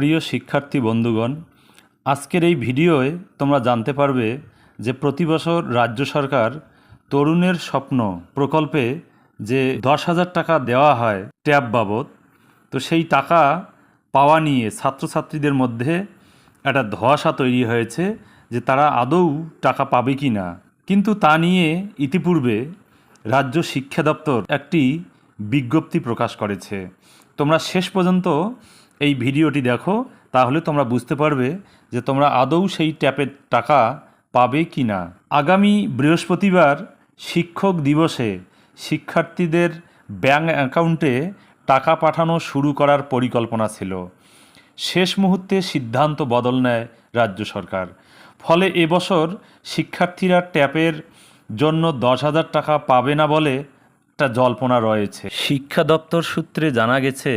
প্রিয় শিক্ষার্থী বন্ধুগণ, আজকের এই ভিডিওয় তোমরা জানতে পারবে যে প্রতি বছর রাজ্য সরকার তরুণের স্বপ্ন প্রকল্পে যে দশ হাজার টাকা দেওয়া হয় ট্যাব বাবদ, তো সেই টাকা পাওয়া নিয়ে ছাত্রছাত্রীদের মধ্যে একটা ধোঁয়াশা তৈরি হয়েছে যে তারা আদৌ টাকা পাবে কি না। কিন্তু তা নিয়ে ইতিপূর্বে রাজ্য শিক্ষা দপ্তর একটি বিজ্ঞপ্তি প্রকাশ করেছে। তোমরা শেষ পর্যন্ত এই ভিডিওটি দেখো, তাহলে তোমরা বুঝতে পারবে যে তোমরা আদৌ সেই ট্যাপের টাকা পাবে কি না। আগামী বৃহস্পতিবার শিক্ষক দিবসে শিক্ষার্থীদের ব্যাঙ্ক অ্যাকাউন্টে টাকা পাঠানো শুরু করার পরিকল্পনা ছিল। শেষ মুহূর্তে সিদ্ধান্ত বদল নেয় রাজ্য সরকার। ফলে এবছর শিক্ষার্থীরা ট্যাপের জন্য দশ হাজার টাকা পাবে না বলে একটা জল্পনা রয়েছে। শিক্ষা দপ্তর সূত্রে জানা গেছে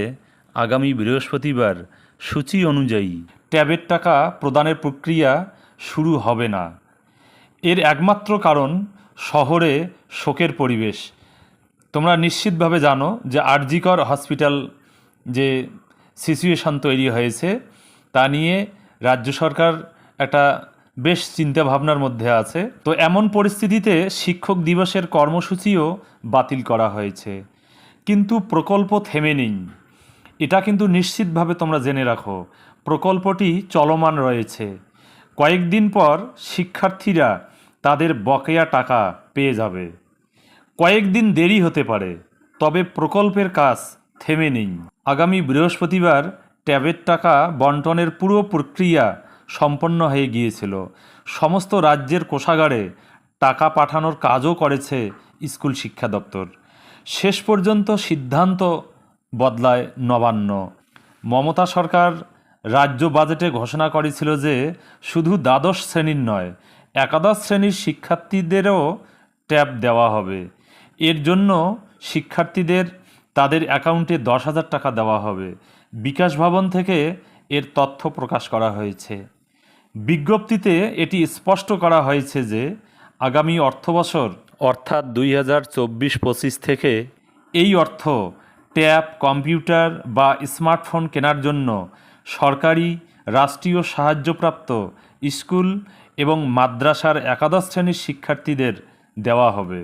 আগামী বৃহস্পতিবার সূচি অনুযায়ী ট্যাবের টাকা প্রদানের প্রক্রিয়া শুরু হবে না। এর একমাত্র কারণ শহরে শোকের পরিবেশ। তোমরা নিশ্চিতভাবে জানো যে আরজিকর হসপিটাল যে সিচুয়েশন তৈরি হয়েছে, তা নিয়ে রাজ্য সরকার একটা বেশ চিন্তাভাবনার মধ্যে আছে। তো এমন পরিস্থিতিতে শিক্ষক দিবসের কর্মসূচিও বাতিল করা হয়েছে। কিন্তু প্রকল্প থেমে নেই। এটা কিন্তু নিশ্চিতভাবে তোমরা জেনে রাখো। প্রকল্পটি চলমান রয়েছে। কয়েকদিন পর শিক্ষার্থীরা তাদের বকেয়া টাকা পেয়ে যাবে। কয়েকদিন দেরি হতে পারে, তবে প্রকল্পের কাজ থেমে নেই। আগামী বৃহস্পতিবার ট্যাবের টাকা বন্টনের পুরো প্রক্রিয়া সম্পন্ন হয়ে গিয়েছিল। সমস্ত রাজ্যের কোষাগারে টাকা পাঠানোর কাজও করেছে স্কুল শিক্ষা দপ্তর। শেষ পর্যন্ত সিদ্ধান্ত বদলায় নবান্ন। মমতা সরকার রাজ্য বাজেটে ঘোষণা করেছিল যে শুধু দ্বাদশ শ্রেণির নয়, একাদশ শ্রেণির শিক্ষার্থীদেরও ট্যাব দেওয়া হবে। এর জন্য শিক্ষার্থীদের তাদের অ্যাকাউন্টে দশ হাজার টাকা দেওয়া হবে। বিকাশ ভবন থেকে এর তথ্য প্রকাশ করা হয়েছে। বিজ্ঞপ্তিতে এটি স্পষ্ট করা হয়েছে যে আগামী অর্থবছর, অর্থাৎ দুই হাজার চব্বিশ পঁচিশ থেকে এই অর্থ ট্যাব, কম্পিউটার বা স্মার্টফোন কেনার জন্য সরকারি, রাষ্ট্রীয় সাহায্যপ্রাপ্ত স্কুল এবং মাদ্রাসার একাদশ শ্রেণির শিক্ষার্থীদের দেওয়া হবে।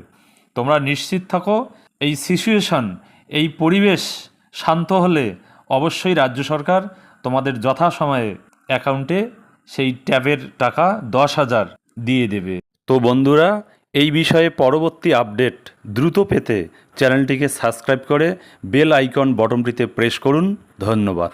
তোমরা নিশ্চিত থাকো, এই সিচুয়েশন এই পরিবেশ শান্ত হলে অবশ্যই রাজ্য সরকার তোমাদের যথাসময়ে অ্যাকাউন্টে সেই ট্যাবের টাকা দশ হাজার দিয়ে দেবে। তো বন্ধুরা এই বিষয়ে পরবর্তী আপডেট দ্রুত পেতে চ্যানেলটিকে সাবস্ক্রাইব করে বেল আইকন বটমটিতে প্রেস করুন। ধন্যবাদ।